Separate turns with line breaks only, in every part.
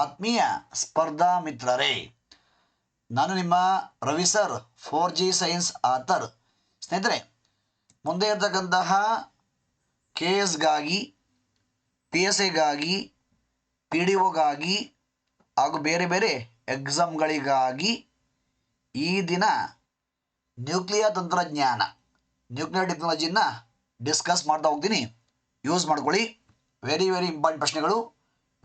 ಆತ್ಮೀಯ ಸ್ಪರ್ಧಾ ಮಿತ್ರರೇ, ನಾನು ನಿಮ್ಮ Ravi sir four G science author ಸ್ನೇಹಿತರೆ, ಮುಂದೆ ಇರತಕ್ಕಂತಹ ಕೆ ಎಸ್ಗಾಗಿ ಪಿ ಎಸ್ ಎಗಾಗಿ ಪಿ ಡಿ ಒಗಾಗಿ ಹಾಗೂ ಬೇರೆ ಬೇರೆ ಎಕ್ಸಾಮ್ಗಳಿಗಾಗಿ ಈ ದಿನ ನ್ಯೂಕ್ಲಿಯರ್ ತಂತ್ರಜ್ಞಾನ ನ್ಯೂಕ್ಲಿಯರ್ ಟೆಕ್ನಾಲಜಿನ ಡಿಸ್ಕಸ್ ಮಾಡ್ತಾ ಹೋಗ್ತೀನಿ. ಯೂಸ್ ಮಾಡ್ಕೊಳ್ಳಿ. ವೆರಿ ವೆರಿ ಇಂಪಾರ್ಟೆಂಟ್ ಪ್ರಶ್ನೆಗಳು.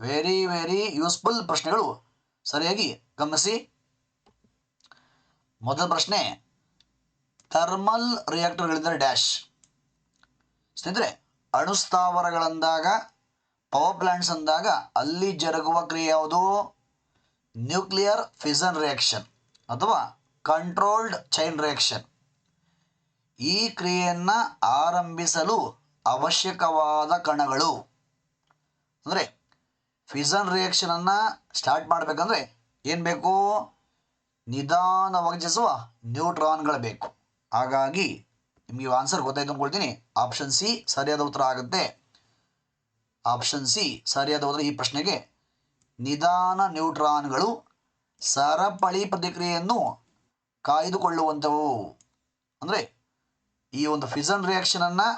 ವೆರಿ ವೆರಿ ಯೂಸ್ಫುಲ್ ಪ್ರಶ್ನೆಗಳು. ಸರಿಯಾಗಿ ಗಮನಿಸಿ. ಮೊದಲ ಪ್ರಶ್ನೆ, ಥರ್ಮಲ್ ರಿಯಾಕ್ಟರ್ಗಳಿಂದ ಡ್ಯಾಶ್. ಸ್ನೇಹಿತರೆ, ಅಣುಸ್ಥಾವರಗಳಂದಾಗ, ಪವರ್ ಪ್ಲಾಂಟ್ಸ್ ಅಂದಾಗ ಅಲ್ಲಿ ಜರುಗುವ ಕ್ರಿಯೆ ಯಾವುದು? ನ್ಯೂಕ್ಲಿಯರ್ ಫಿಸನ್ ರಿಯಾಕ್ಷನ್ ಅಥವಾ ಕಂಟ್ರೋಲ್ಡ್ ಚೈನ್ ರಿಯಾಕ್ಷನ್. ಈ ಕ್ರಿಯೆಯನ್ನು ಆರಂಭಿಸಲು ಅವಶ್ಯಕವಾದ ಕಣಗಳು. ಅಂದರೆ ಫಿಸನ್ ರಿಯಾಕ್ಷನನ್ನು ಸ್ಟಾರ್ಟ್ ಮಾಡಬೇಕಂದ್ರೆ ಏನು ಬೇಕು? ನಿಧಾನವಾಗಿ ಚಲಿಸುವ ನ್ಯೂಟ್ರಾನ್ಗಳು ಬೇಕು. ಹಾಗಾಗಿ ನಿಮಗೆ ಆನ್ಸರ್ ಗೊತ್ತಾಯ್ತು ಅಂದ್ಕೊಳ್ತೀನಿ ಆಪ್ಷನ್ ಸಿ ಸರಿಯಾದ ಉತ್ತರ ಆಗುತ್ತೆ. ಆಪ್ಷನ್ ಸಿ ಸರಿಯಾದ ಉತ್ತರ ಈ ಪ್ರಶ್ನೆಗೆ. ನಿಧಾನ ನ್ಯೂಟ್ರಾನ್ಗಳು ಸರಪಳಿ ಪ್ರತಿಕ್ರಿಯೆಯನ್ನು ಕಾಯ್ದುಕೊಳ್ಳುವಂಥವು ಅಂದರೆ ಈ ಒಂದು ಫಿಸನ್ ರಿಯಾಕ್ಷನನ್ನು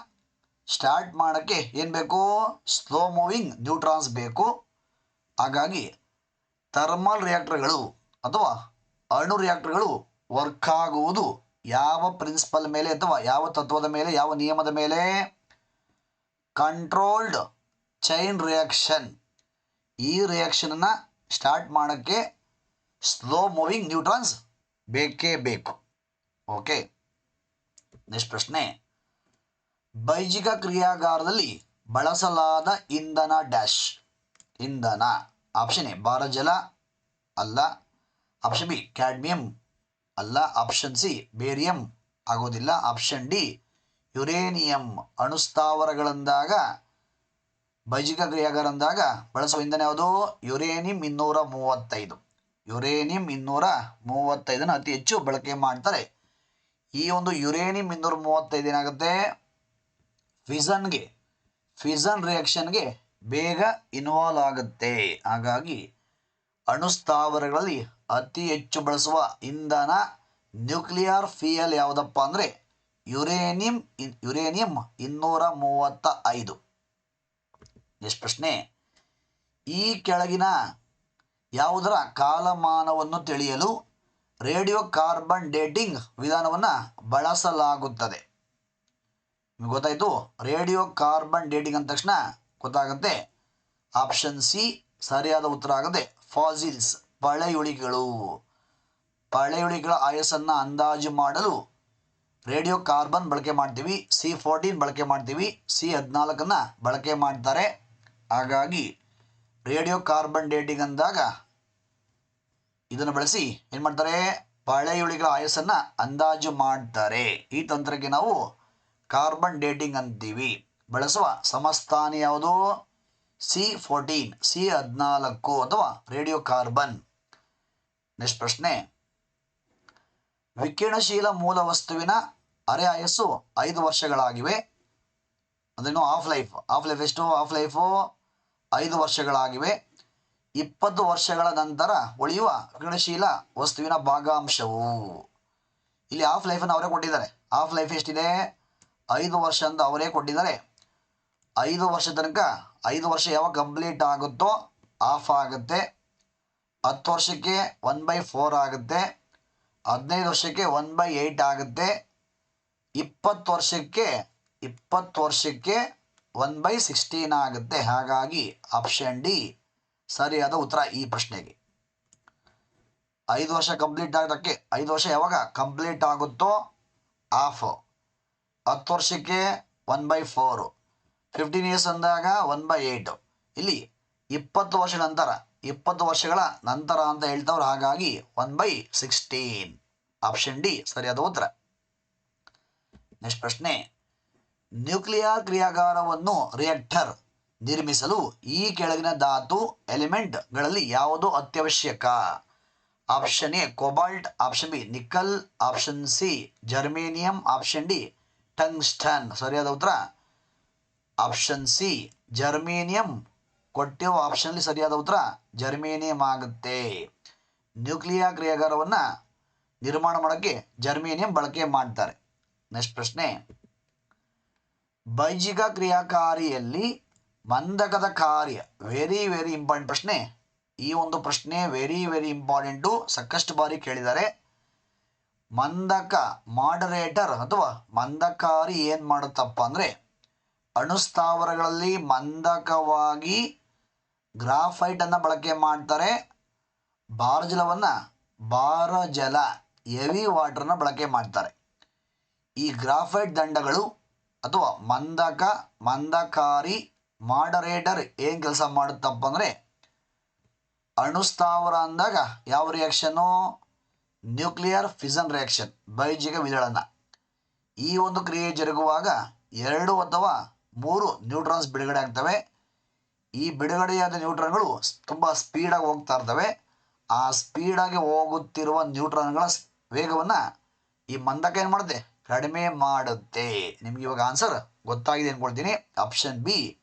ಸ್ಟಾರ್ಟ್ ಮಾಡೋಕ್ಕೆ ಏನು ಬೇಕು? ಸ್ಲೋ ಮೂವಿಂಗ್ ನ್ಯೂಟ್ರಾನ್ಸ್ ಬೇಕು. ಹಾಗಾಗಿ ಥರ್ಮಲ್ ರಿಯಾಕ್ಟರ್ಗಳು ಅಥವಾ ಅಣು ರಿಯಾಕ್ಟರ್ಗಳು ವರ್ಕ್ ಆಗುವುದು ಯಾವ ಪ್ರಿನ್ಸಿಪಲ್ ಮೇಲೆ ಅಥವಾ ಯಾವ ತತ್ವದ ಮೇಲೆ, ಯಾವ ನಿಯಮದ ಮೇಲೆ? ಕಂಟ್ರೋಲ್ಡ್ ಚೈನ್ ರಿಯಾಕ್ಷನ್ ಈ ರಿಯಾಕ್ಷನನ್ನು ಸ್ಟಾರ್ಟ್ ಮಾಡೋಕ್ಕೆ ಸ್ಲೋ ಮೂವಿಂಗ್ ನ್ಯೂಟ್ರಾನ್ಸ್ ಬೇಕೇ ಬೇಕು. ಓಕೆ ನೆಕ್ಸ್ಟ್ ಪ್ರಶ್ನೆ. ಬೈಜಿಕ ಕ್ರಿಯಾಗಾರದಲ್ಲಿ ಬಳಸಲಾದ ಇಂಧನ ಡ್ಯಾಶ್ ಇಂಧನ. ಆಪ್ಷನ್ ಎ ಬಾರಜಲ. ಅಲ್ಲ. ಆಪ್ಷನ್ ಬಿ ಕ್ಯಾಡ್ಮಿಯಂ ಅಲ್ಲ. ಆಪ್ಷನ್ ಸಿ ಬೇರಿಯಂ ಆಗೋದಿಲ್ಲ. ಆಪ್ಷನ್ ಡಿ ಯುರೇನಿಯಂ ಅಣುಸ್ಥಾವರಗಳಂದಾಗ ಬೈಜಿಕ ಕ್ರಿಯಾಗಾರಂದಾಗ ಬಳಸುವ ಇಂಧನ ಯಾವುದು? ಯುರೇನಿಯಂ ಇನ್ನೂರ ಮೂವತ್ತೈದು ಯುರೇನಿಯಂ ಇನ್ನೂರ ಮೂವತ್ತೈದನ್ನು ಅತಿ ಹೆಚ್ಚು ಬಳಕೆ ಮಾಡ್ತಾರೆ. ಈ ಒಂದು ಯುರೇನಿಯಂ ಇನ್ನೂರ ಮೂವತ್ತೈದು ಏನಾಗುತ್ತೆ ಫಿಸನ್ಗೆ ಫಿಸನ್ ರಿಯಾಕ್ಷನ್ಗೆ ಬೇಗ ಇನ್ವಾಲ್ವ್ ಆಗುತ್ತೆ. ಹಾಗಾಗಿ ಅಣುಸ್ಥಾವರಗಳಲ್ಲಿ ಅತಿ ಹೆಚ್ಚು ಬಳಸುವ ಇಂಧನ ನ್ಯೂಕ್ಲಿಯರ್ ಫಿಯಲ್ ಯಾವುದಪ್ಪ ಅಂದರೆ ಯುರೇನಿಯಂ ಯುರೇನಿಯಂ ಇನ್ನೂರ ಮೂವತ್ತ ಐದು ನೆಕ್ಸ್ಟ್ ಪ್ರಶ್ನೆ. ಈ ಕೆಳಗಿನ ಯಾವುದರ ಕಾಲಮಾನವನ್ನು ತಿಳಿಯಲು ರೇಡಿಯೋ ಕಾರ್ಬನ್ ಡೇಟಿಂಗ್ ವಿಧಾನವನ್ನು ಬಳಸಲಾಗುತ್ತದೆ. ನಿಮ್ಗೆ ಗೊತ್ತಾಯಿತು? ರೇಡಿಯೋ ಕಾರ್ಬನ್ ಡೇಟಿಂಗ್ ಅಂದ ತಕ್ಷಣ ಗೊತ್ತಾಗುತ್ತೆ. ಆಪ್ಷನ್ ಸಿ ಸರಿಯಾದ ಉತ್ತರ ಆಗದೆ ಫಾಸಿಲ್ಸ್ ಪಳೆಯುಳಿಗಳು. ಪಳೆಯುಳಿಗಳ ಆಯಸ್ಸನ್ನು ಅಂದಾಜು ಮಾಡಲು ರೇಡಿಯೋ ಕಾರ್ಬನ್ ಬಳಕೆ ಮಾಡ್ತೀವಿ ಸಿ ಫೋರ್ಟೀನ್ ಬಳಕೆ ಮಾಡ್ತೀವಿ ಸಿ ಹದಿನಾಲ್ಕನ್ನು ಬಳಕೆ ಮಾಡ್ತಾರೆ. ಹಾಗಾಗಿ ರೇಡಿಯೋ ಕಾರ್ಬನ್ ಡೇಟಿಂಗ್ ಅಂದಾಗ ಇದನ್ನು ಬಳಸಿ ಏನು ಮಾಡ್ತಾರೆ? ಪಳೆಯುಳಿಗಳ ಆಯಸ್ಸನ್ನು ಅಂದಾಜು ಮಾಡ್ತಾರೆ. ಈ ತಂತ್ರಕ್ಕೆ ನಾವು ಕಾರ್ಬನ್ ಡೇಟಿಂಗ್ ಅಂತೀವಿ. ಬಳಸುವ ಸಮಸ್ಥಾನಿ ಯಾವುದು? ಸಿ ಫೋರ್ಟೀನ್, ಸಿ ಹದಿನಾಲ್ಕು ಅಥವಾ ರೇಡಿಯೋ ಕಾರ್ಬನ್? ನೆಕ್ಸ್ಟ್ ಪ್ರಶ್ನೆ. ವಿಕಿರಣಶೀಲ ಮೂಲ ವಸ್ತುವಿನ ಅರೆ ಆಯಸ್ಸು ಐದು ವರ್ಷಗಳಾಗಿವೆ. ಅದೇನು ಆಫ್ ಲೈಫ್ ಆಫ್ ಲೈಫ್ ಎಷ್ಟು? ಆಫ್ ಲೈಫು ಐದು ವರ್ಷಗಳಾಗಿವೆ. ಇಪ್ಪತ್ತು ವರ್ಷಗಳ ನಂತರ ಉಳಿಯುವ ವಿಕಿರಣಶೀಲ ವಸ್ತುವಿನ ಭಾಗಾಂಶವು. ಇಲ್ಲಿ ಆಫ್ ಲೈಫನ್ನು ಅವರೇ ಕೊಟ್ಟಿದ್ದಾರೆ. ಆಫ್ ಲೈಫ್ ಎಷ್ಟಿದೆ? ಐದು ವರ್ಷ ಅಂತ ಅವರೇ ಕೊಟ್ಟಿದ್ದಾರೆ. ಐದು ವರ್ಷ ತನಕ ಐದು ವರ್ಷ ಯಾವಾಗ ಕಂಪ್ಲೀಟ್ ಆಗುತ್ತೋ ಆಫ್ ಆಗುತ್ತೆ. ಹತ್ತು ವರ್ಷಕ್ಕೆ ಒನ್ ಬೈ ಫೋರ್ ಆಗುತ್ತೆ. ಹದಿನೈದು ವರ್ಷಕ್ಕೆ ಒನ್ ಬೈ ಏಯ್ಟ್ ಆಗುತ್ತೆ. ಇಪ್ಪತ್ತು ವರ್ಷಕ್ಕೆ ಇಪ್ಪತ್ತು ವರ್ಷಕ್ಕೆ ಒನ್ ಬೈ ಸಿಕ್ಸ್ಟೀನ್ ಆಗುತ್ತೆ. ಹಾಗಾಗಿ ಆಪ್ಷನ್ ಡಿ ಸರಿಯಾದ ಉತ್ತರ ಈ ಪ್ರಶ್ನೆಗೆ. ಐದು ವರ್ಷ ಕಂಪ್ಲೀಟ್ ಆಗೋದಕ್ಕೆ ಐದು ವರ್ಷ ಯಾವಾಗ ಕಂಪ್ಲೀಟ್ ಆಗುತ್ತೋ ಆಫ್ ಹತ್ತು ವರ್ಷಕ್ಕೆ one by four fifteen years ಅಂದಾಗ ಒನ್ ಬೈ ಏಯ್ಟು ಇಲ್ಲಿ ಇಪ್ಪತ್ತು ವರ್ಷ ನಂತರ, ಇಪ್ಪತ್ತು ವರ್ಷಗಳ ನಂತರ ಅಂತ ಹೇಳ್ತವ್ರು ಹಾಗಾಗಿ one by sixteen option D ಸರಿಯಾದ ಉತ್ತರ. ನೆಕ್ಸ್ಟ್ ಪ್ರಶ್ನೆ. ನ್ಯೂಕ್ಲಿಯರ್ ಕ್ರಿಯಾಗಾರವನ್ನು ರಿಯಾಕ್ಟರ್ ನಿರ್ಮಿಸಲು ಈ ಕೆಳಗಿನ ಧಾತು ಎಲಿಮೆಂಟ್ಗಳಲ್ಲಿ ಯಾವುದು ಅತ್ಯವಶ್ಯಕ? Option A cobalt option B nickel option C germanium option D tungsten ಸರಿಯಾದ ಉತ್ತರ? ಆಪ್ಷನ್ ಸಿ ಜರ್ಮೇನಿಯಂ ಕೊಟ್ಟಿರುವ ಆಪ್ಷನ್ಲಿ ಸರಿಯಾದ ಉತ್ತರ ಜರ್ಮೇನಿಯಂ ಆಗುತ್ತೆ. ನ್ಯೂಕ್ಲಿಯಾ ಕ್ರಿಯಾಗಾರವನ್ನು ನಿರ್ಮಾಣ ಮಾಡೋಕ್ಕೆ ಜರ್ಮೇನಿಯಂ ಬಳಕೆ ಮಾಡ್ತಾರೆ. ನೆಕ್ಸ್ಟ್ ಪ್ರಶ್ನೆ. ಬೈಜಿಕ ಕ್ರಿಯಾಕಾರಿಯಲ್ಲಿ ಮಂದಕದ ಕಾರ್ಯ ವೆರಿ ವೆರಿ ಇಂಪಾರ್ಟೆಂಟ್ ಪ್ರಶ್ನೆ. ಈ ಒಂದು ಪ್ರಶ್ನೆ ವೆರಿ ವೆರಿ ಇಂಪಾರ್ಟೆಂಟು ಸಾಕಷ್ಟು ಬಾರಿ ಕೇಳಿದ್ದಾರೆ. ಮಂದಕ ಮಾಡರೇಟರ್ ಅಥವಾ ಮಂದಕಾರಿ ಏನು ಮಾಡುತ್ತಪ್ಪ ಅಂದರೆ ಅಣುಸ್ಥಾವರಗಳಲ್ಲಿ ಮಂದಕವಾಗಿ ಗ್ರಾಫೈಟನ್ನು ಬಳಕೆ ಮಾಡ್ತಾರೆ. ಭಾರಜಲವನ್ನು ಬಾರಜಲ ಹೆವಿ ವಾಟರ್ನ ಬಳಕೆ ಮಾಡ್ತಾರೆ. ಈ ಗ್ರಾಫೈಟ್ ದಂಡಗಳು ಅಥವಾ ಮಂದಕ, ಮಂದಕಾರಿ ಮಾಡರೇಟರ್ ಏನು ಕೆಲಸ ಮಾಡುತ್ತಪ್ಪ ಅಂದರೆ ಅಣುಸ್ಥಾವರ ಅಂದಾಗ ಯಾವ ರಿಯಾಕ್ಷನ್ನು ನ್ಯೂಕ್ಲಿಯರ್ ಫಿಸನ್ ರಿಯಾಕ್ಷನ್ ಬೈಜಿಕ ವಿದಳನ ಈ ಒಂದು ಕ್ರಿಯೆ ಜರುಗುವಾಗ ಎರಡು ಅಥವಾ ಮೂರು ನ್ಯೂಟ್ರಾನ್ಸ್ ಬಿಡುಗಡೆ ಆಗ್ತವೆ. ಈ ಬಿಡುಗಡೆಯಾದ ನ್ಯೂಟ್ರಾನ್ಗಳು ತುಂಬ ಸ್ಪೀಡಾಗಿ ಹೋಗ್ತಾ ಇರ್ತವೆ. ಆ ಸ್ಪೀಡಾಗಿ ಹೋಗುತ್ತಿರುವ ನ್ಯೂಟ್ರಾನ್ಗಳ ವೇಗವನ್ನು ಈ ಮಂದಕ ಏನು ಮಾಡುತ್ತೆ? ಕಡಿಮೆ ಮಾಡುತ್ತೆ. ನಿಮ್ಗೆ ಇವಾಗ ಆನ್ಸರ್ ಗೊತ್ತಾಗಿದೆ ಅನ್ಕೊಳ್ತೀನಿ. ಆಪ್ಷನ್ ಬಿ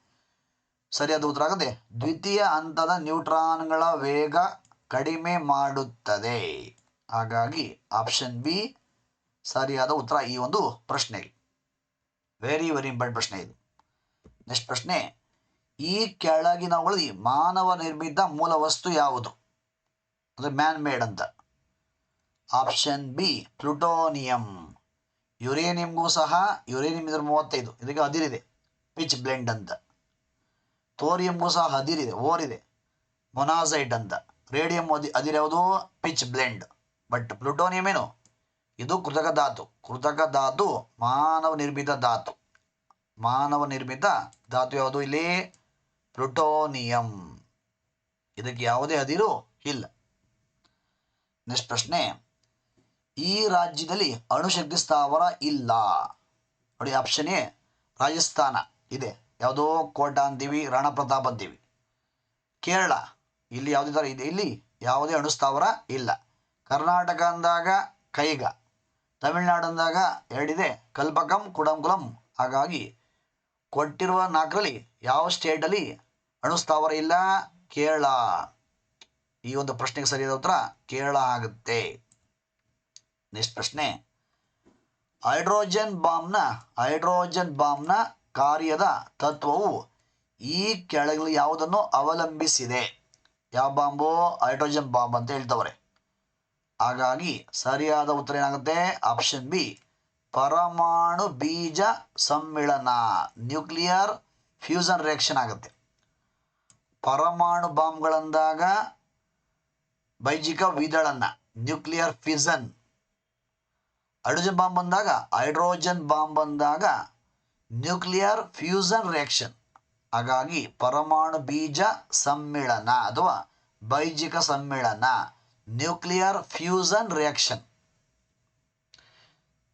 ಸರಿಯಾದ ಉತ್ತರ ಆಗುತ್ತೆ. ದ್ವಿತೀಯ ಹಂತದ ನ್ಯೂಟ್ರಾನ್ಗಳ ವೇಗ ಕಡಿಮೆ ಮಾಡುತ್ತದೆ. ಹಾಗಾಗಿ ಆಪ್ಷನ್ ಬಿ ಸರಿಯಾದ ಉತ್ತರ ಈ ಒಂದು ಪ್ರಶ್ನೆಗೆ ವೆರಿ ವೆರಿ ಇಂಪಾರ್ಟೆಂಟ್ ಪ್ರಶ್ನೆ ಇದು. ನೆಕ್ಸ್ಟ್ ಪ್ರಶ್ನೆ ಈ ಕೆಳಗಿನವುಗಳಲ್ಲಿ ಮಾನವ ನಿರ್ಮಿತ ಮೂಲ ವಸ್ತು ಯಾವುದು? ಅಂದರೆ ಮ್ಯಾನ್ ಮೇಡ್ ಅಂತ. ಆಪ್ಷನ್ ಬಿ ಪ್ಲುಟೋನಿಯಂ ಯುರೇನಿಯಂಗೂ ಸಹ ಯುರೇನಿಯಂ ಇದ್ರ ಮೂವತ್ತೈದು. ಇದಕ್ಕೆ ಅದಿರಿದೆ ಪಿಚ್ ಬ್ಲೆಂಡ್ ಅಂತ. ಥೋರಿಯಂಗೂ ಸಹ ಅದಿರಿದೆ ಓರಿದೆ ಮೊನಾಸೈಟ್ ಅಂತ. ರೇಡಿಯಂ ಅದಿ ಅದಿರೋದು ಪಿಚ್ ಬ್ಲೆಂಡ್ ಬಟ್ ಪ್ಲುಟೋನಿಯಂ ಏನು? ಇದು ಕೃತಕ ಧಾತು. ಕೃತಕ ಧಾತು, ಮಾನವ ನಿರ್ಮಿತ ಧಾತು. ಮಾನವ ನಿರ್ಮಿತ ಧಾತು ಯಾವುದು? ಇಲ್ಲಿ ಪ್ಲುಟೋನಿಯಂ. ಇದಕ್ಕೆ ಯಾವುದೇ ಅದಿರು ಇಲ್ಲ. ನೆಕ್ಸ್ಟ್ ಪ್ರಶ್ನೆ. ಈ ರಾಜ್ಯದಲ್ಲಿ ಅಣುಶಕ್ತಿ ಸ್ಥಾವರ ಇಲ್ಲ. ನೋಡಿ ಆಪ್ಷನ್ ಎ, ರಾಜಸ್ಥಾನ ಇದೆ. ಯಾವುದೋ ಕೋಟಾ ಅಂತೀವಿ ರಾಣ ಪ್ರತಾಪ್ ಅಂತೀವಿ ಕೇರಳ, ಇಲ್ಲಿ ಯಾವುದೇ ಥರ ಇದೆ? ಇಲ್ಲಿ ಯಾವುದೇ ಅಣುಸ್ಥಾವರ ಇಲ್ಲ. ಕರ್ನಾಟಕ ಅಂದಾಗ ಕೈಗ. ತಮಿಳುನಾಡು ಅಂದಾಗ ಎರಡಿದೆ. ಕಲ್ಪಕಂ, ಕುಡಂಕುಲಂ, ಹಾಗಾಗಿ ಕೊಟ್ಟಿರುವ ನಾಲ್ಕರಲ್ಲಿ ಯಾವ ಸ್ಟೇಟಲ್ಲಿ ಅಣುಸ್ಥಾವರ ಇಲ್ಲ? ಕೇರಳ. ಈ ಒಂದು ಪ್ರಶ್ನೆಗೆ ಸರಿಯಾದ ಉತ್ತರ ಕೇರಳ ಆಗುತ್ತೆ. ನೆಕ್ಸ್ಟ್ ಪ್ರಶ್ನೆ. ಹೈಡ್ರೋಜನ್ ಬಾಂಬ್ನ ಹೈಡ್ರೋಜನ್ ಬಾಂಬ್ನ ಕಾರ್ಯದ ತತ್ವವು ಈ ಕೆಳಗಿನ ಯಾವುದನ್ನು ಅವಲಂಬಿಸಿದೆ? ಯಾವ ಬಾಂಬು? ಹೈಡ್ರೋಜನ್ ಬಾಂಬ್ ಅಂತ ಹೇಳ್ತವ್ರೆ. ಹಾಗಾಗಿ ಸರಿಯಾದ ಉತ್ತರ ಏನಾಗುತ್ತೆ? ಆಪ್ಷನ್ ಬಿ ಪರಮಾಣು ಬೀಜ ಸಮ್ಮಿಳನ, ನ್ಯೂಕ್ಲಿಯರ್ ಫ್ಯೂಸನ್ ರಿಯಾಕ್ಷನ್ ಆಗುತ್ತೆ. ಪರಮಾಣು ಬಾಂಬ್ಗಳಂದಾಗ ಬೈಜಿಕ ವಿದಳನ ನ್ಯೂಕ್ಲಿಯರ್ ಫ್ಯೂಸನ್. ಹೈಡ್ರೋಜನ್ ಬಾಂಬ್ ಬಂದಾಗ ಹೈಡ್ರೋಜನ್ ಬಾಂಬ್ ಬಂದಾಗ ನ್ಯೂಕ್ಲಿಯರ್ ಫ್ಯೂಸನ್ ರಿಯಾಕ್ಷನ್ ಹಾಗಾಗಿ ಪರಮಾಣು ಬೀಜ ಸಮ್ಮಿಳನ ಅಥವಾ ಬೈಜಿಕ ಸಮ್ಮಿಳನ, ನ್ಯೂಕ್ಲಿಯರ್ ಫ್ಯೂಸನ್ ರಿಯಾಕ್ಷನ್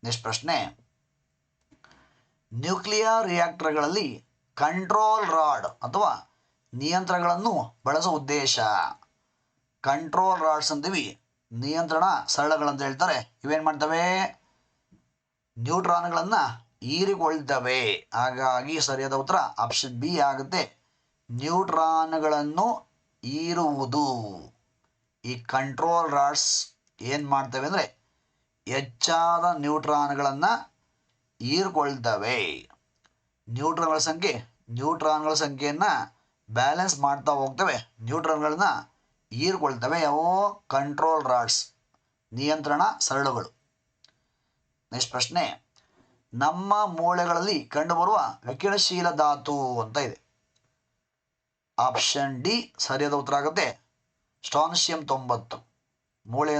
ನೆಕ್ಸ್ಟ್ ಪ್ರಶ್ನೆ ನ್ಯೂಕ್ಲಿಯರ್ ರಿಯಾಕ್ಟರ್ಗಳಲ್ಲಿ ಕಂಟ್ರೋಲ್ ರಾಡ್ ಅಥವಾ ನಿಯಂತ್ರಣಗಳನ್ನು ಬಳಸುವ ಉದ್ದೇಶ. ಕಂಟ್ರೋಲ್ ರಾಡ್ಸ್ ಅಂತೀವಿ ನಿಯಂತ್ರಣ ಸರಳಗಳಂತ ಹೇಳ್ತಾರೆ. ಇವೇನು ಮಾಡ್ತವೆ? ನ್ಯೂಟ್ರಾನ್ಗಳನ್ನು ಹೀರಿಕೊಳ್ತವೆ ಹಾಗಾಗಿ ಸರಿಯಾದ ಉತ್ತರ ಆಪ್ಷನ್ ಬಿ ಆಗುತ್ತೆ. ನ್ಯೂಟ್ರಾನ್ಗಳನ್ನು ಹೀರುವುದು. ಈ ಕಂಟ್ರೋಲ್ ರಾಡ್ಸ್ ಏನು ಮಾಡ್ತವೆ ಅಂದರೆ ಹೆಚ್ಚಾದ ನ್ಯೂಟ್ರಾನ್ಗಳನ್ನು ಹೀರ್ಕೊಳ್ತವೆ. ನ್ಯೂಟ್ರಾನ್ಗಳ ಸಂಖ್ಯೆ, ನ್ಯೂಟ್ರಾನ್ಗಳ ಸಂಖ್ಯೆಯನ್ನು ಬ್ಯಾಲೆನ್ಸ್ ಮಾಡ್ತಾ ಹೋಗ್ತವೆ. ನ್ಯೂಟ್ರಾನ್ಗಳನ್ನ ಹೀರ್ಕೊಳ್ತವೆ. ಅವು ಕಂಟ್ರೋಲ್ ರಾಡ್ಸ್, ನಿಯಂತ್ರಣ ಸರಳುಗಳು. ನೆಕ್ಸ್ಟ್ ಪ್ರಶ್ನೆ, ನಮ್ಮ ಮೂಳೆಗಳಲ್ಲಿ ಕಂಡುಬರುವ ವಿಕಿರಣಶೀಲ ಧಾತು ಅಂತ ಇದೆ. ಆಪ್ಷನ್ ಡಿ ಸರಿಯಾದ ಉತ್ತರ ಆಗುತ್ತೆ ಸ್ಟಾನ್ಶಿಯಂ ತೊಂಬತ್ತು. ಮೂಳೆ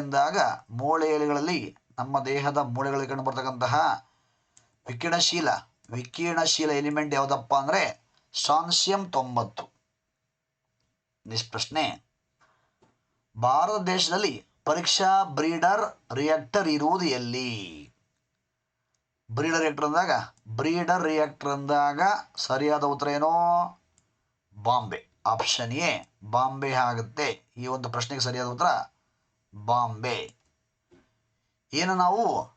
ಮೂಳೆ ಎಲೆಗಳಲ್ಲಿ ನಮ್ಮ ದೇಹದ ಮೂಳೆಗಳಲ್ಲಿ ಕಂಡುಬರ್ತಕ್ಕಂತಹ ವಿಕಿರಣಶೀಲ ವಿಕಿರಣಶೀಲ ಎಲಿಮೆಂಟ್ ಯಾವುದಪ್ಪ ಅಂದರೆ ಸಾನ್ಸಿಯಂ ತೊಂಬತ್ತು. ನಿಷ್ಪ್ರಶ್ನೆ. ಭಾರತ ದೇಶದಲ್ಲಿ ಪರೀಕ್ಷಾ ಬ್ರೀಡರ್ ರಿಯಾಕ್ಟರ್ ಇರುವುದು ಎಲ್ಲಿ? ಬ್ರೀಡರ್ ರಿಯಾಕ್ಟರ್ ಅಂದಾಗ, ಬ್ರೀಡರ್ ರಿಯಾಕ್ಟರ್ ಅಂದಾಗ ಸರಿಯಾದ ಉತ್ತರ ಏನೋ? ಬಾಂಬೆ. ಆಪ್ಷನ್ ಎ ಬಾಂಬೆ ಆಗುತ್ತೆ. ಈ ಒಂದು ಪ್ರಶ್ನೆಗೆ ಸರಿಯಾದ ಉತ್ತರ, ಬಾಂಬೆ. ಏನು ನಾವು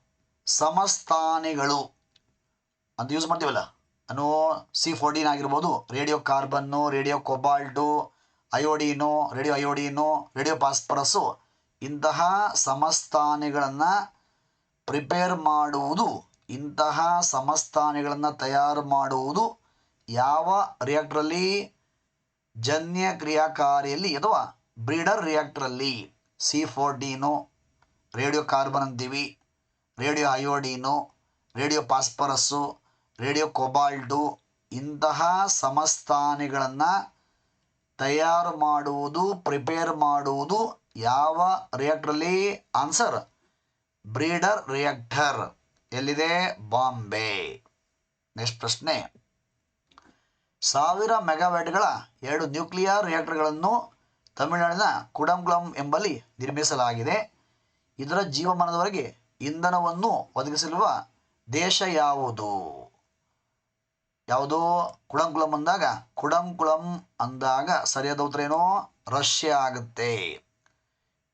ಸಮಸ್ಥಾನಿಗಳು ಅಂತ ಯೂಸ್ ಮಾಡ್ತೀವಲ್ಲ? ಅನು ಸಿ ಫೋರ್ಟೀನ್ ಆಗಿರ್ಬೋದು radio carbon radio cobalt iodine radio iodine radio phosphorus ಇಂತಹ ಸಮಸ್ಥಾನಿಗಳನ್ನು ಪ್ರಿಪೇರ್ ಮಾಡುವುದು, ಇಂತಹ ಸಮಸ್ಥಾನಿಗಳನ್ನು ತಯಾರು ಮಾಡುವುದು ಯಾವ ರಿಯಾಕ್ಟ್ರಲ್ಲಿ ಜನ್ಯ ಕ್ರಿಯಾಕಾರಿಯಲ್ಲಿ ಅಥವಾ ಬ್ರೀಡರ್ ರಿಯಾಕ್ಟ್ರಲ್ಲಿ ಸಿ ಫೋರ್ಟೀನು ರೇಡಿಯೋ ಕಾರ್ಬನ್ ಅಂತೀವಿ radio iodine, radio phosphorus radio cobalt ಇಂತಹ ಸಮಸ್ಥಾನಿಗಳನ್ನು ತಯಾರು ಮಾಡುವುದು, ಪ್ರಿಪೇರ್ ಮಾಡುವುದು ಯಾವ ರಿಯಾಕ್ಟ್ರಲ್ಲಿ? Answer, breeder reactor. ಎಲ್ಲಿದೆ? ಬಾಂಬೆ. ನೆಕ್ಸ್ಟ್ ಪ್ರಶ್ನೆ. ಸಾವಿರ ಮೆಗಾವ್ಯಾಟ್ಗಳ ಎರಡು ನ್ಯೂಕ್ಲಿಯರ್ ರಿಯಾಕ್ಟರ್ಗಳನ್ನು ತಮಿಳುನಾಡಿನ ಕುಡಂಗ್ಲಂ ಎಂಬಲ್ಲಿ ನಿರ್ಮಿಸಲಾಗಿದೆ. ಇದರ ಜೀವಮಾನದವರೆಗೆ ಇಂಧನವನ್ನು ಒದಗಿಸಿರುವ ದೇಶ ಯಾವುದು? ಯಾವುದೋ ಕುಳಂಕುಳಂ ಅಂದಾಗ, ಕುಡಂಕುಳಂ ಅಂದಾಗ ಸರಿಯಾದ ಉತ್ತರ ಏನೋ? ರಷ್ಯಾ ಆಗುತ್ತೆ.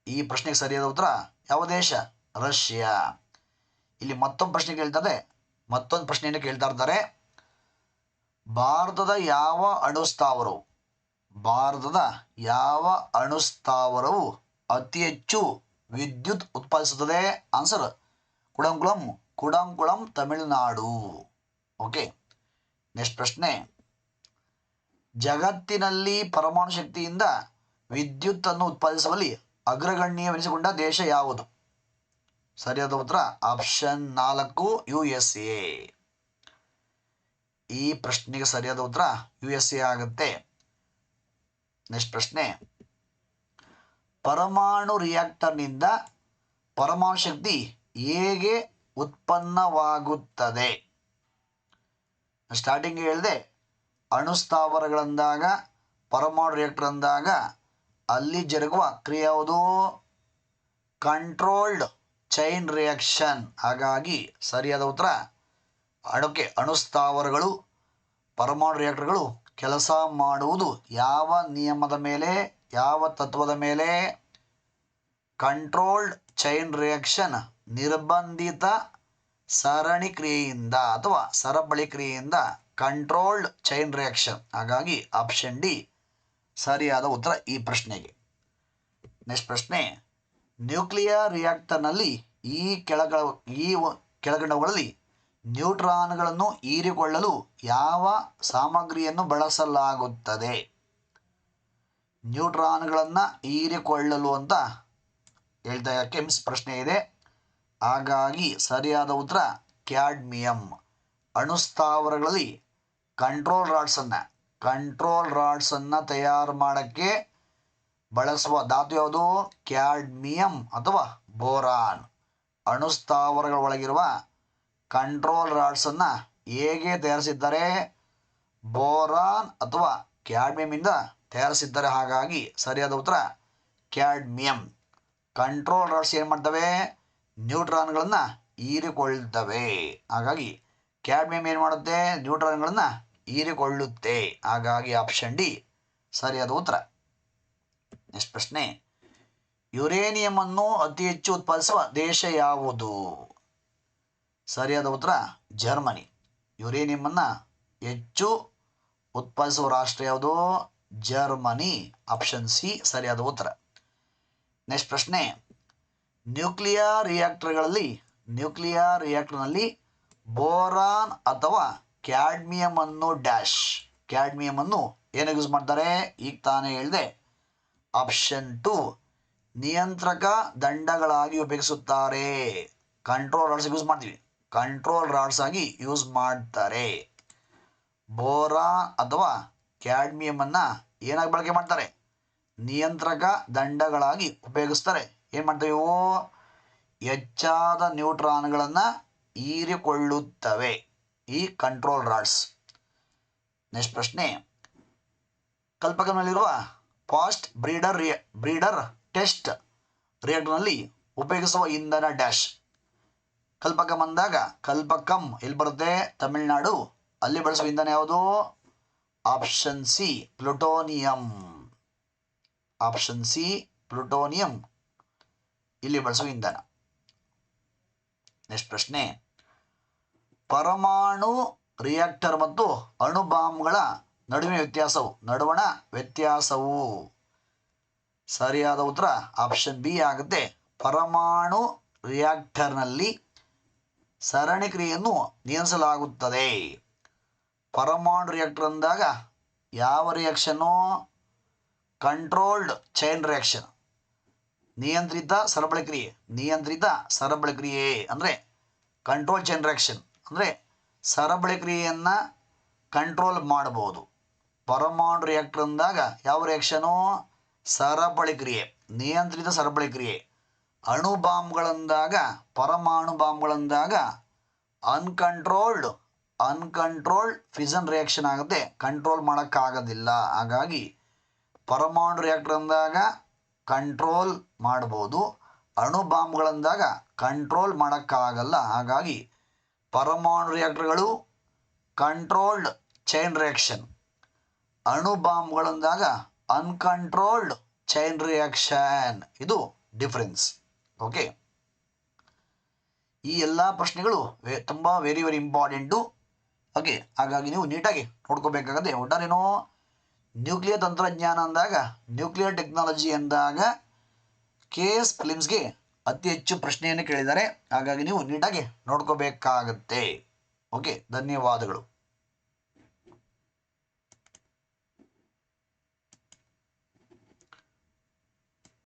ಈ ಪ್ರಶ್ನೆಗೆ ಸರಿಯಾದ ಉತ್ತರ ಯಾವ ದೇಶ? ರಷ್ಯಾ. ಇಲ್ಲಿ ಮತ್ತೊಂದು ಪ್ರಶ್ನೆ ಕೇಳ್ತಾರೆ ಮತ್ತೊಂದು ಪ್ರಶ್ನೆಯನ್ನು ಕೇಳ್ತಾ ಇರ್ತಾರೆ ಭಾರತದ ಯಾವ ಅಣುಸ್ಥಾವರವು? ಭಾರತದ ಯಾವ ಅಣುಸ್ಥಾವರವು ಅತಿ ಹೆಚ್ಚು ವಿದ್ಯುತ್ ಉತ್ಪಾದಿಸುತ್ತದೆ. Answer Kudankulam Kudankulam Tamil Nadu. Okay next ಪ್ರಶ್ನೆ. ಜಗತ್ತಿನಲ್ಲಿ ಪರಮಾಣು ಶಕ್ತಿಯಿಂದ ವಿದ್ಯುತ್ತನ್ನು ಉತ್ಪಾದಿಸುವಲ್ಲಿ ಅಗ್ರಗಣ್ಯವೆನಿಸಿಕೊಂಡ ದೇಶ ಯಾವುದು? ಸರಿಯಾದ ಉತ್ತರ ಆಪ್ಷನ್ ನಾಲ್ಕು ಯು ಎಸ್ ಎ ಈ ಪ್ರಶ್ನೆಗೆ ಸರಿಯಾದ ಉತ್ತರ ಯು ಎಸ್ ಎ ಆಗುತ್ತೆ. ನೆಕ್ಸ್ಟ್ ಪ್ರಶ್ನೆ. ಪರಮಾಣು ರಿಯಾಕ್ಟರ್ನಿಂದ ಪರಮಾಣು ಶಕ್ತಿ ಹೇಗೆ ಉತ್ಪನ್ನವಾಗುತ್ತದೆ? ಸ್ಟಾರ್ಟಿಂಗ್ ಹೇಳಿದೆ ಅಣುಸ್ಥಾವರಗಳಂದಾಗ ಪರಮಾಣು ರಿಯಾಕ್ಟರ್ ಅಂದಾಗ ಅಲ್ಲಿ ಜರುಗುವ ಕ್ರಿಯೆ ಯಾವುದು? ಕಂಟ್ರೋಲ್ಡ್ ಚೈನ್ ರಿಯಾಕ್ಷನ್ ಹಾಗಾಗಿ ಸರಿಯಾದ ಉತ್ತರ ಅಣುಕೆ ಅಣುಸ್ಥಾವರಗಳು ಪರಮಾಣು ರಿಯಾಕ್ಟರ್ಗಳು ಕೆಲಸ ಮಾಡುವುದು ಯಾವ ನಿಯಮದ ಮೇಲೆ? ಯಾವ ತತ್ವದ ಮೇಲೆ? ಕಂಟ್ರೋಲ್ಡ್ ಚೈನ್ ರಿಯಾಕ್ಷನ್ ನಿರ್ಬಂಧಿತ ಸರಣಿ ಕ್ರಿಯೆಯಿಂದ ಅಥವಾ ಸರಪಳಿ ಕ್ರಿಯೆಯಿಂದ ಕಂಟ್ರೋಲ್ಡ್ ಚೈನ್ ರಿಯಾಕ್ಷನ್ ಹಾಗಾಗಿ ಆಪ್ಷನ್ ಡಿ ಸರಿಯಾದ ಉತ್ತರ ಈ ಪ್ರಶ್ನೆಗೆ. ನೆಕ್ಸ್ಟ್ ಪ್ರಶ್ನೆ ನ್ಯೂಕ್ಲಿಯರ್ ರಿಯಾಕ್ಟರ್ನಲ್ಲಿ ಈ ಕೆಳಗ, ಈ ಕೆಳಗಣಗಳಲ್ಲಿ ನ್ಯೂಟ್ರಾನ್ಗಳನ್ನು ಹೀರಿಕೊಳ್ಳಲು ಯಾವ ಸಾಮಗ್ರಿಯನ್ನು ಬಳಸಲಾಗುತ್ತದೆ? ನ್ಯೂಟ್ರಾನ್ಗಳನ್ನು ಹೀರಿಕೊಳ್ಳಲು ಅಂತ ಹೇಳ್ತಾ ಕೆಮ್ಸ್ ಪ್ರಶ್ನೆ ಇದೆ. ಹಾಗಾಗಿ ಸರಿಯಾದ ಉತ್ತರ ಕ್ಯಾಡ್ಮಿಯಂ. ಅಣುಸ್ಥಾವರಗಳಲ್ಲಿ ಕಂಟ್ರೋಲ್ ರಾಡ್ಸನ್ನು ಕಂಟ್ರೋಲ್ ರಾಡ್ಸನ್ನು ತಯಾರು ಮಾಡೋಕ್ಕೆ ಬಳಸುವ ಧಾತು ಯಾವುದು? ಕ್ಯಾಡ್ಮಿಯಂ ಅಥವಾ ಬೋರಾನ್. ಅಣುಸ್ಥಾವರಗಳ ಒಳಗಿರುವ ಕಂಟ್ರೋಲ್ ರಾಡ್ಸನ್ನು ಹೇಗೆ ತಯಾರಿಸಿದ್ದಾರೆ? ಬೋರಾನ್ ಅಥವಾ ಕ್ಯಾಡ್ಮಿಯಮಿಂದ ತಯಾರಿಸಿದ್ದಾರೆ. ಹಾಗಾಗಿ ಸರಿಯಾದ ಉತ್ತರ, ಕ್ಯಾಡ್ಮಿಯಂ. ಕಂಟ್ರೋಲ್ ರಾಡ್ಸ್ ಏನು ಮಾಡ್ತವೆ? ನ್ಯೂಟ್ರಾನ್ಗಳನ್ನು ಹೀರಿಕೊಳ್ತವೆ ಹಾಗಾಗಿ ಕ್ಯಾಡ್ಮಿಯಂ ಏನು ಮಾಡುತ್ತೆ? ನ್ಯೂಟ್ರಾನ್ಗಳನ್ನು ಹೀರಿಕೊಳ್ಳುತ್ತೆ. ಹಾಗಾಗಿ ಆಪ್ಷನ್ ಡಿ ಸರಿಯಾದ ಉತ್ತರ. ನೆಕ್ಸ್ಟ್ ಪ್ರಶ್ನೆ. ಯುರೇನಿಯಂ ಅನ್ನು ಅತಿ ಹೆಚ್ಚು ಉತ್ಪಾದಿಸುವ ದೇಶ ಯಾವುದು? ಸರಿಯಾದ ಉತ್ತರ, ಜರ್ಮನಿ. ಯುರೇನಿಯಂ ಅನ್ನ ಹೆಚ್ಚು ಉತ್ಪಾದಿಸುವ ರಾಷ್ಟ್ರ ಯಾವುದು? ಜರ್ಮನಿ ಆಪ್ಷನ್ ಸಿ ಸರಿಯಾದ ಉತ್ತರ. ನೆಕ್ಸ್ಟ್ ಪ್ರಶ್ನೆ. ನ್ಯೂಕ್ಲಿಯರ್ ರಿಯಾಕ್ಟರ್ಗಳಲ್ಲಿ ನ್ಯೂಕ್ಲಿಯರ್ ರಿಯಾಕ್ಟರ್ನಲ್ಲಿ ಬೋರಾನ್ ಅಥವಾ ಕ್ಯಾಡ್ಮಿಯಂ ಅನ್ನು ಡ್ಯಾಶ್ ಕ್ಯಾಡ್ಮಿಯಂ ಅನ್ನು ಏನು ಯೂಸ್ ಮಾಡ್ತಾರೆ? ಈಗ ತಾನೇ ಹೇಳಿದೆ. ಆಪ್ಷನ್ ಟು ನಿಯಂತ್ರಕ ದಂಡಗಳಾಗಿ ಉಪಯೋಗಿಸುತ್ತಾರೆ. ಕಂಟ್ರೋಲ್ ರಾಡ್ಸ್ ಯೂಸ್ ಮಾಡ್ತೀವಿ. ಕಂಟ್ರೋಲ್ ರಾಡ್ಸ್ ಆಗಿ ಯೂಸ್ ಮಾಡ್ತಾರೆ. ಬೋರಾ ಅಥವಾ ಕ್ಯಾಡ್ಮಿಯಂ ಅನ್ನ ಏನಾಗಿ ಬಳಕೆ ಮಾಡ್ತಾರೆ? ನಿಯಂತ್ರಕ ದಂಡಗಳಾಗಿ ಉಪಯೋಗಿಸ್ತಾರೆ. ಏನು ಮಾಡ್ತವೆ ಇವು? ಹೆಚ್ಚಾದ ನ್ಯೂಟ್ರಾನ್ಗಳನ್ನು ಹೀರಿಕೊಳ್ಳುತ್ತವೆ. ಈ ಕಂಟ್ರೋಲ್ ರಾಡ್ಸ್. ನೆಕ್ಸ್ಟ್ ಪ್ರಶ್ನೆ. ಕಲ್ಪಕನಲ್ಲಿರುವ ಫಾಸ್ಟ್ ಬ್ರೀಡರ್ ರಿಯ, ಬ್ರೀಡರ್ ಟೆಸ್ಟ್ ರಿಯಾಕ್ಟರ್ನಲ್ಲಿ ಉಪಯೋಗಿಸುವ ಇಂಧನ ಡ್ಯಾಶ್. ಕಲ್ಪಕಂ ಅಂದಾಗ ಕಲ್ಪಕಂ ಎಲ್ಲಿ ಬರುತ್ತೆ? ತಮಿಳುನಾಡು. ಅಲ್ಲಿ ಬಳಸುವ ಇಂಧನ ಯಾವುದು? Option C plutonium option C plutonium ಇಲ್ಲಿ ಬಳಸುವ ಇಂಧನ. ನೆಕ್ಸ್ಟ್ ಪ್ರಶ್ನೆ. ಪರಮಾಣು ರಿಯಾಕ್ಟರ್ ಮತ್ತು ಅಣು ಬಾಂಬ್ಗಳ ನಡುವೆ ವ್ಯತ್ಯಾಸವು, ನಡುವಣ ವ್ಯತ್ಯಾಸವು. ಸರಿಯಾದ ಉತ್ತರ ಆಪ್ಷನ್ ಬಿ ಆಗುತ್ತೆ. ಪರಮಾಣು ರಿಯಾಕ್ಟರ್ನಲ್ಲಿ ಸರಣಿ ಕ್ರಿಯೆಯನ್ನು ನಿಯಂತ್ರಿಸಲಾಗುತ್ತದೆ. ಪರಮಾಣು ರಿಯಾಕ್ಟರ್ ಅಂದಾಗ ಯಾವ ರಿಯಾಕ್ಷನು ಕಂಟ್ರೋಲ್ಡ್ ಚೈನ್ ರಿಯಾಕ್ಷನ್ ನಿಯಂತ್ರಿತ ಸರಬಳ ಕ್ರಿಯೆ. ನಿಯಂತ್ರಿತ ಸರಬಳ ಕ್ರಿಯೆ ಅಂದರೆ ಕಂಟ್ರೋಲ್ ಚೈನ್ ರಿಯಾಕ್ಷನ್ ಅಂದರೆ ಸರಬಳಿ ಕ್ರಿಯೆಯನ್ನು ಕಂಟ್ರೋಲ್ ಮಾಡಬಹುದು ಪರಮಾಣು ರಿಯಾಕ್ಟರ್ ಅಂದಾಗ ಯಾವ ರಿಯಾಕ್ಷನು ಸರಬಳಿ ಕ್ರಿಯೆ. ನಿಯಂತ್ರಿತ ಸರಬಳಿ ಕ್ರಿಯೆ. ಅಣು ಬಾಂಬ್ಗಳಂದಾಗ, ಪರಮಾಣು ಬಾಂಬ್ಗಳಂದಾಗ ಅನ್ಕಂಟ್ರೋಲ್ಡ್ ಅನ್ಕಂಟ್ರೋಲ್ಡ್ ಫಿಸನ್ ರಿಯಾಕ್ಷನ್ ಆಗುತ್ತೆ. ಕಂಟ್ರೋಲ್ ಮಾಡೋಕ್ಕಾಗೋದಿಲ್ಲ. ಹಾಗಾಗಿ ಪರಮಾಣು ರಿಯಾಕ್ಟರ್ ಅಂದಾಗ ಕಂಟ್ರೋಲ್ ಮಾಡ್ಬೋದು. ಅಣು ಬಾಂಬ್ಗಳಂದಾಗ ಕಂಟ್ರೋಲ್ ಮಾಡೋಕ್ಕಾಗಲ್ಲ. ಹಾಗಾಗಿ ಪರಮಾಣು ರಿಯಾಕ್ಟರ್ಗಳು ಕಂಟ್ರೋಲ್ಡ್ ಚೈನ್ ರಿಯಾಕ್ಷನ್ ಅಣು ಬಾಂಬ್ಗಳಂದಾಗ ಅನ್ಕಂಟ್ರೋಲ್ಡ್ ಚೈನ್ ರಿಯಾಕ್ಷನ್ ಇದು ಡಿಫ್ರೆನ್ಸ್ ಓಕೆ ಈ ಎಲ್ಲ ಪ್ರಶ್ನೆಗಳು ತುಂಬಾ ವೆರಿ ವೆರಿ ಇಂಪಾರ್ಟೆಂಟು ಓಕೆ ಹಾಗಾಗಿ ನೀವು ನೀಟಾಗಿ ನೋಡ್ಕೋಬೇಕಾಗತ್ತೆ ಒಟ್ಟಾರೇನೋ ನ್ಯೂಕ್ಲಿಯರ್ ತಂತ್ರಜ್ಞಾನ ಅಂದಾಗ, ನ್ಯೂಕ್ಲಿಯರ್ ಟೆಕ್ನಾಲಜಿ ಅಂದಾಗ ಕೆ ಎಸ್ ಫಿಲಿಮ್ಸ್ಗೆ ಅತಿ ಹೆಚ್ಚು ಪ್ರಶ್ನೆಯನ್ನು ಕೇಳಿದ್ದಾರೆ. ಹಾಗಾಗಿ ನೀವು ನೀಟಾಗಿ ನೋಡ್ಕೋಬೇಕಾಗತ್ತೆ. ಓಕೆ, ಧನ್ಯವಾದಗಳು.